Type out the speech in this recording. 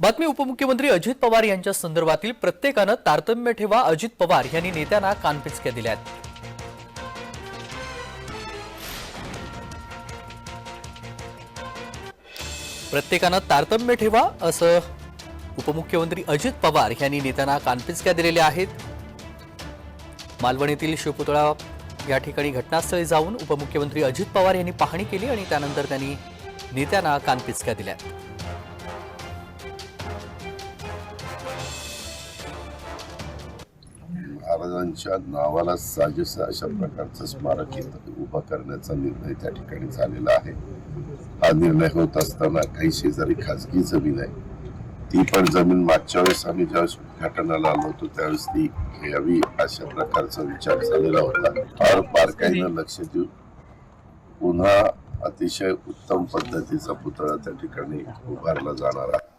बातमी उपमुख्यमंत्री अजित पवार यांच्या संदर्भातील प्रत्येकानं तारतम्य ठेवा अजित पवार यांनी नेत्यांना कानपिचक्या दिल्यात प्रत्येकानं तारतम्य ठेवा असं उपमुख्यमंत्री अजित पवार यांनी नेत्यांना कानपिचक्या दिलेल्या आहेत. मालवणीतील शिवपुतळा या ठिकाणी घटनास्थळी जाऊन उपमुख्यमंत्री अजित पवार यांनी पाहणी केली आणि त्यानंतर त्यांनी नेत्यांना कानपिचक्या दिल्या. महाराजांच्या नावाला साजेस अशा प्रकारचं स्मारक इथं उभं करण्याचा निर्णय त्या ठिकाणी झालेला आहे. हा निर्णय होत असताना काही शेजारी खाजगी जमीन आहे. ती पण जमीन मागच्या वेळेस आम्ही ज्यावेळेस उद्घाटनाला आलो होतो त्यावेळेस ती घ्यावी अशा प्रकारचा विचार झालेला होता. फार बारकाईनं लक्ष देऊन पुन्हा अतिशय उत्तम पद्धतीचा पुतळा त्या ठिकाणी उभारला जाणार आहे.